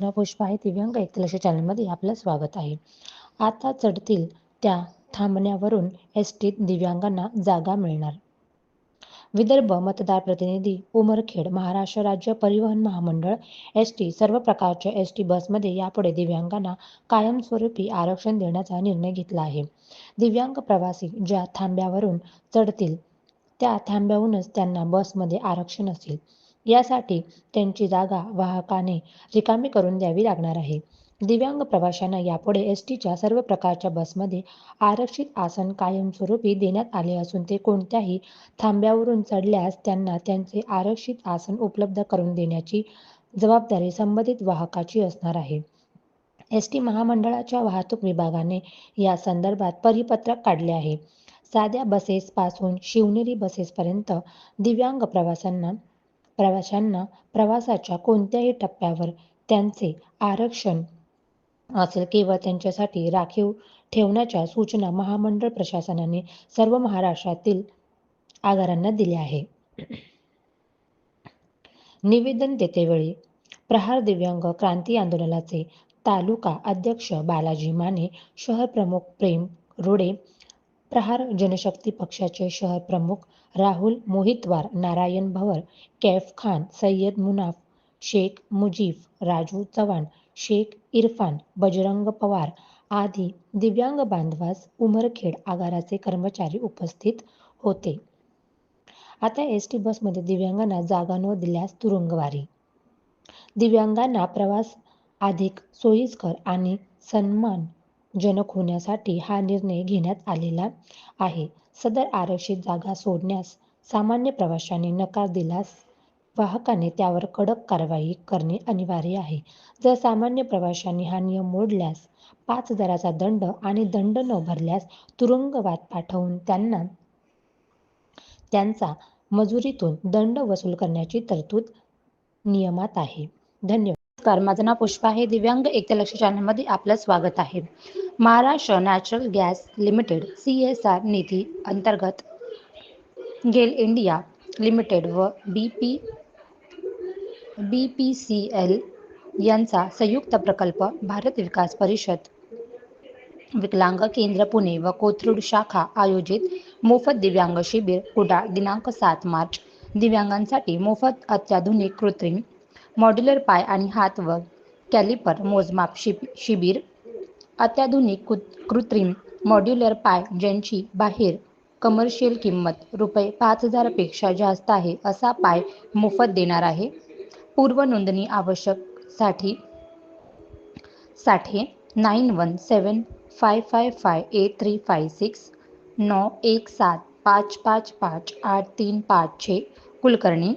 ना पुष्पा आहे दिव्यांग एकलक्ष चॅनलमध्ये आपलं स्वागत आहे. आता चढतील त्या थांबण्यावरून एस टीत दिव्यांगांना जागा मिळणार. विदर्भ मतदार प्रतिनिधी उमरखेड महाराष्ट्र राज्य परिवहन महामंडळ एस टी सर्व प्रकारच्या एस टी बसमध्ये यापुढे दिव्यांगांना कायमस्वरूपी आरक्षण देण्याचा निर्णय घेतला आहे. दिव्यांग प्रवासी ज्या थांब्यावरून चढतील त्या थांब्याहूनच त्यांना बसमध्ये आरक्षण असेल. यासाठी त्यांची जागा वाहकाने रिकामी करून द्यावी लागणार आहे. दिव्यांग प्रवाशांना यापुढे एस टीच्या सर्व प्रकारच्या बसमध्ये आरक्षित आसन कायमस्वरूपी देण्यात आले असून ते कोणत्याही थांब्यावरून चढल्यास त्यांना त्यांचे आरक्षित आसन उपलब्ध करून देण्याची जबाबदारी संबंधित वाहकाची असणार आहे. एस टी महामंडळाच्या वाहतूक विभागाने या संदर्भात परिपत्रक काढले आहे. साध्या बसेस पासून शिवनेरी बसेसपर्यंत दिव्यांग प्रवाशांना प्रवाशांना प्रवासाच्या कोणत्याही टप्प्यावर त्यांचे आरक्षण असेल केवळ त्यांच्यासाठी राखीव ठेवण्याच्या सूचना महामंडळ प्रशासनाने सर्व महाराष्ट्रातील आगारांना दिल्या आहे. निवेदन देतेवेळी प्रहार दिव्यांग क्रांती आंदोलनाचे तालुका अध्यक्ष बालाजी माने शहर प्रमुख प्रेम रोडे प्रहार जनशक्ती पक्षाचे शहर प्रमुख राहुल मोहितवार नारायण भवर कैफ खान सय्यद मुनाफ शेख मुजीफ राजू चव्हाण शेख इरफान बजरंग पवार आदी दिव्यांग बांधवास उमरखेड आगाराचे कर्मचारी उपस्थित होते. आता एस टी बसमध्ये दिव्यांगांना जागा न दिल्यास तुरुंगवारी. दिव्यांगांना प्रवास अधिक सोयीस्कर आणि सन्मान जनक होण्यासाठी हा निर्णय घेण्यात आलेला आहे. सदर आरक्षित जागा सोडण्यास सामान्य प्रवाशांनी नकार दिल्यास वाहकाने त्यावर कडक कारवाई करणे अनिवार्य आहे. जर सामान्य प्रवाशांनी हा नियम मोडल्यास पाच हजाराचा दंड आणि दंड न भरल्यास तुरुंगवात पाठवून त्यांना त्यांचा मजुरीतून दंड वसूल करण्याची तरतूद नियमात आहे. धन्यवाद. नमस्कार. माझं नाव पुष्पा आहे. दिव्यांग एकलक्ष चॅनलमध्ये आपलं स्वागत आहे. Maharashtra natural gas limited C S R निधी अंतर्गत गेल इंडिया लिमिटेड व B P B P C L यांचा संयुक्त प्रकल्प भारत विकास परिषद विकलांग केंद्र पुणे व कोथरूड शाखा आयोजित मोफत दिव्यांग शिबिर कुडाळ दिनांक सात मार्च. दिव्यांगांसाठी मोफत अत्याधुनिक कृत्रिम मॉड्युलर पाय आणि हात व कॅलिपर मोजमाप शिब शिबिर अत्याधुनिक कृत्रिम मॉड्युलर पाय ज्यांची बाहेर कमर्शियल किंमत रुपये पाच हजारपेक्षा जास्त आहे असा पाय मोफत देणार आहे. पूर्व नोंदणी आवश्यकसाठी साठी nine one seven five five five eight three five six नौ एक सात पाच पाच पाच आठ तीन पाच छे कुलकर्णी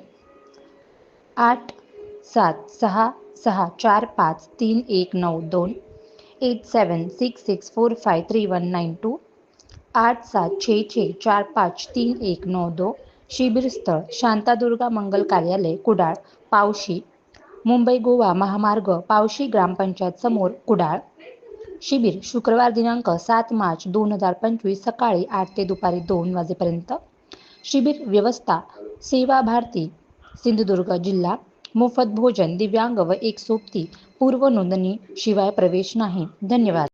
आठ सात सहा सहा चार पाच तीन एक नऊ दोन eight seven six six four five three one nine two आठ सात छे छे चार पाच तीन एक नऊ दो शिबिरस्थळ शांतादुर्गा मंगल कार्यालय कुडाळ पावशी मुंबई गोवा महामार्ग पावशी ग्रामपंचायत समोर कुडाळ शिबिर शुक्रवार दिनांक सात मार्च दोन हजार पंचवीस सकाळी आठ ते दुपारी दोन वाजेपर्यंत शिबिर व्यवस्था सेवा भारती सिंधुदुर्ग जिल्हा मोफत भोजन दिव्यांग व एक सोबती पूर्व नोंदणी शिवाय प्रवेश नाही. धन्यवाद.